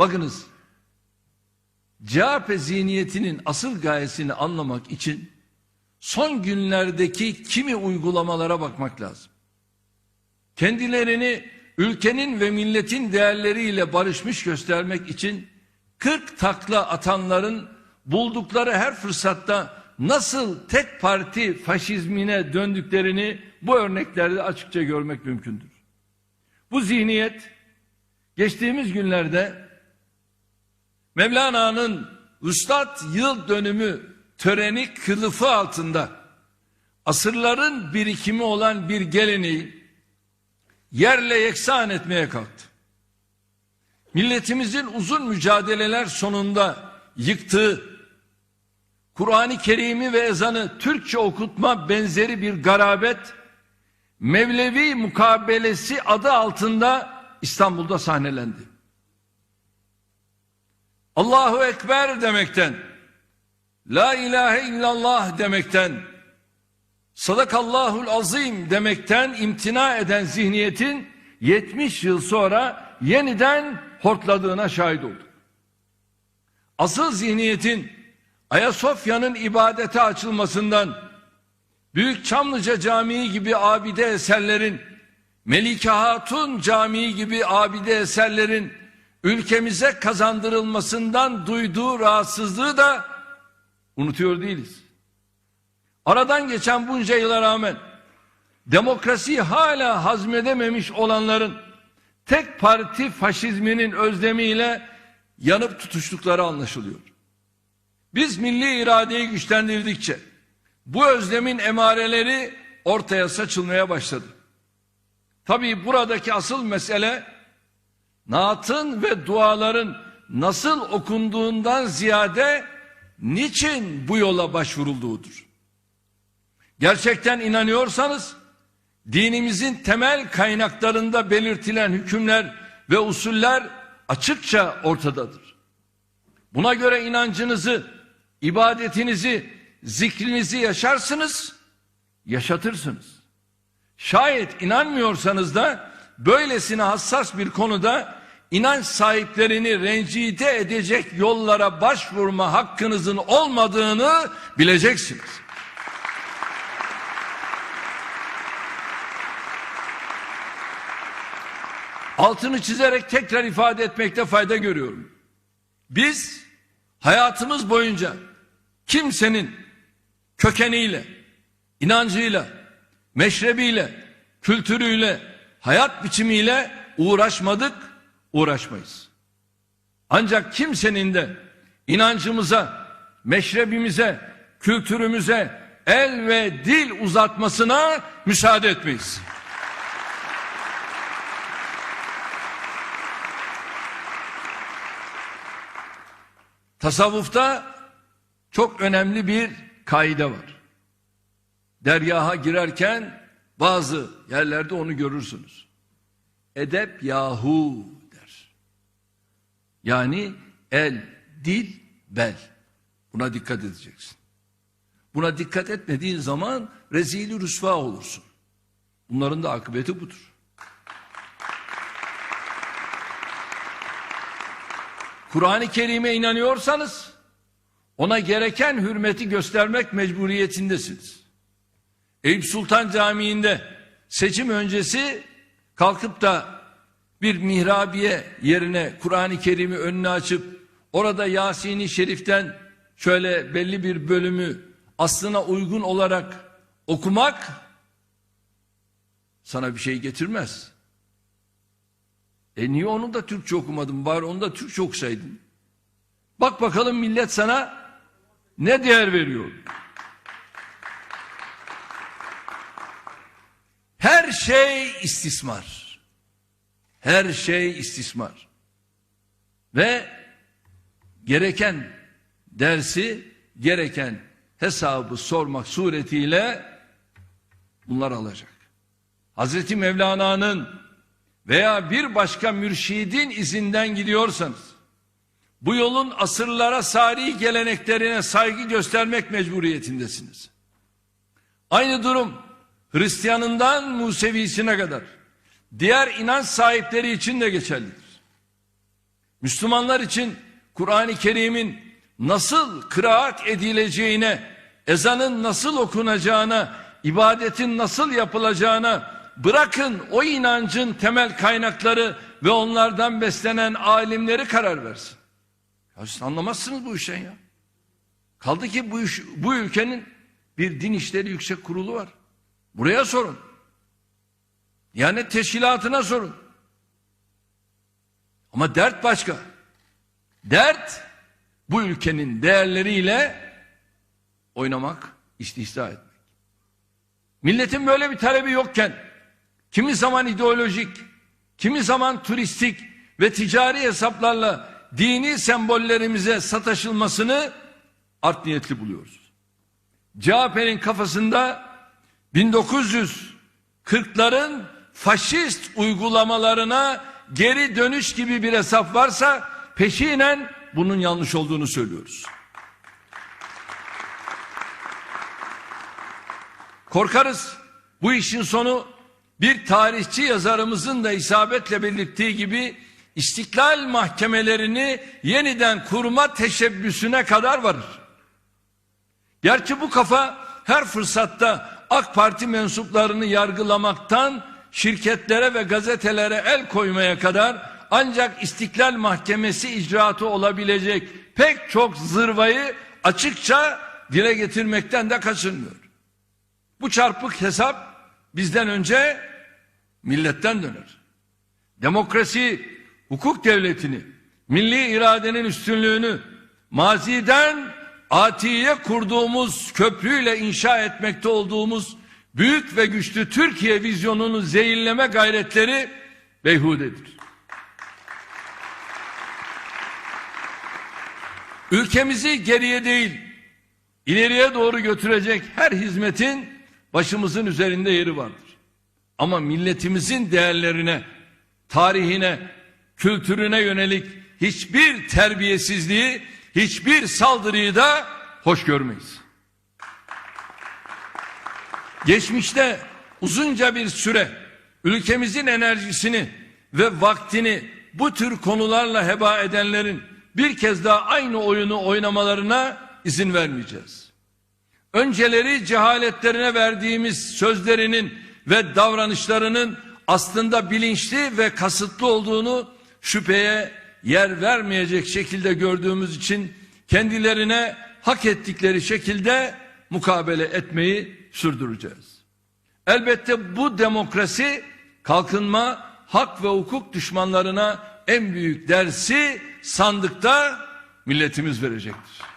Bakınız CHP zihniyetinin asıl gayesini anlamak için son günlerdeki kimi uygulamalara bakmak lazım. Kendilerini ülkenin ve milletin değerleriyle barışmış göstermek için 40 takla atanların buldukları her fırsatta nasıl tek parti faşizmine döndüklerini bu örneklerde açıkça görmek mümkündür. Bu zihniyet geçtiğimiz günlerde Mevlana'nın Üstad Yıl Dönümü töreni kılıfı altında asırların birikimi olan bir geleneği yerle yeksan etmeye kalktı. Milletimizin uzun mücadeleler sonunda yıktığı Kur'an-ı Kerim'i ve ezanı Türkçe okutma benzeri bir garabet Mevlevi mukabelesi adı altında İstanbul'da sahnelendi. Allahu Ekber demekten, La ilahe illallah demekten, Sadakallahul azim demekten imtina eden zihniyetin 70 yıl sonra yeniden hortladığına şahit olduk. Asıl zihniyetin Ayasofya'nın ibadete açılmasından, Büyük Çamlıca Camii gibi abide eserlerin, Melike Hatun Camii gibi abide eserlerin ülkemize kazandırılmasından duyduğu rahatsızlığı da unutuyor değiliz. Aradan geçen bunca yıla rağmen demokrasiyi hala hazmedememiş olanların tek parti faşizminin özlemiyle yanıp tutuştukları anlaşılıyor. Biz milli iradeyi güçlendirdikçe bu özlemin emareleri ortaya saçılmaya başladı. Tabii buradaki asıl mesele naatın ve duaların nasıl okunduğundan ziyade niçin bu yola başvurulduğudur. Gerçekten inanıyorsanız dinimizin temel kaynaklarında belirtilen hükümler ve usuller açıkça ortadadır. Buna göre inancınızı, ibadetinizi, zikrinizi yaşarsınız, yaşatırsınız. Şayet inanmıyorsanız da böylesine hassas bir konuda inanç sahiplerini rencide edecek yollara başvurma hakkınızın olmadığını bileceksiniz. Altını çizerek tekrar ifade etmekte fayda görüyorum. Biz hayatımız boyunca kimsenin kökeniyle, inancıyla, meşrebiyle, kültürüyle, hayat biçimiyle uğraşmadık, uğraşmayız. Ancak kimsenin de inancımıza, meşrebimize, kültürümüze el ve dil uzatmasına müsaade etmeyiz. Tasavvufta çok önemli bir kaide var. Dergaha girerken bazı yerlerde onu görürsünüz. Edep yahu. Yani el, dil, bel. Buna dikkat edeceksin. Buna dikkat etmediğin zaman rezili rüsva olursun. Bunların da akıbeti budur. Kur'an-ı Kerim'e inanıyorsanız ona gereken hürmeti göstermek mecburiyetindesiniz. Eyüp Sultan Camii'nde seçim öncesi kalkıp da bir mihrabiye yerine Kur'an-ı Kerim'i önüne açıp orada Yasin-i Şerif'ten şöyle belli bir bölümü aslına uygun olarak okumak sana bir şey getirmez. E niye onu da Türkçe okumadın? Bari onu da Türkçe okusaydın. Bak bakalım millet sana ne değer veriyor? Her şey istismar. Her şey istismar. Ve gereken dersi, gereken hesabı sormak suretiyle bunlar alacak. Hazreti Mevlana'nın veya bir başka mürşidin izinden gidiyorsanız bu yolun asırlara sari geleneklerine saygı göstermek mecburiyetindesiniz. Aynı durum Hristiyanından Musevisine kadar diğer inanç sahipleri için de geçerlidir. Müslümanlar için Kur'an-ı Kerim'in nasıl kıraat edileceğine, ezanın nasıl okunacağına, ibadetin nasıl yapılacağına bırakın o inancın temel kaynakları ve onlardan beslenen alimleri karar versin. Ya siz anlamazsınız bu işten ya. Kaldı ki bu, iş, bu ülkenin bir din işleri yüksek kurulu var. Buraya sorun. Yani teşkilatına sorun. Ama dert başka. Dert bu ülkenin değerleriyle oynamak, istihza etmek. Milletin böyle bir talebi yokken kimi zaman ideolojik, kimi zaman turistik ve ticari hesaplarla dini sembollerimize sataşılmasını art niyetli buluyoruz. CHP'nin kafasında 1940'ların faşist uygulamalarına geri dönüş gibi bir hesap varsa peşinen bunun yanlış olduğunu söylüyoruz. Korkarız bu işin sonu bir tarihçi yazarımızın da isabetle belirttiği gibi istiklal mahkemelerini yeniden kurma teşebbüsüne kadar varır. Gerçi bu kafa her fırsatta AK Parti mensuplarını yargılamaktan şirketlere ve gazetelere el koymaya kadar ancak İstiklal Mahkemesi icraatı olabilecek pek çok zırvayı açıkça dile getirmekten de kaçınmıyor. Bu çarpık hesap bizden önce milletten döner. Demokrasi, hukuk devletini, milli iradenin üstünlüğünü maziden atiye kurduğumuz köprüyle inşa etmekte olduğumuz büyük ve güçlü Türkiye vizyonunu zehirleme gayretleri beyhudedir. Ülkemizi geriye değil, ileriye doğru götürecek her hizmetin başımızın üzerinde yeri vardır. Ama milletimizin değerlerine, tarihine, kültürüne yönelik hiçbir terbiyesizliği, hiçbir saldırıyı da hoş görmeyiz. Geçmişte uzunca bir süre ülkemizin enerjisini ve vaktini bu tür konularla heba edenlerin bir kez daha aynı oyunu oynamalarına izin vermeyeceğiz. Önceleri cehaletlerine verdiğimiz sözlerinin ve davranışlarının aslında bilinçli ve kasıtlı olduğunu şüpheye yer vermeyecek şekilde gördüğümüz için kendilerine hak ettikleri şekilde mukabele etmeyi sürdüreceğiz. Elbette bu demokrasi kalkınma, hak ve hukuk düşmanlarına en büyük dersi sandıkta milletimiz verecektir.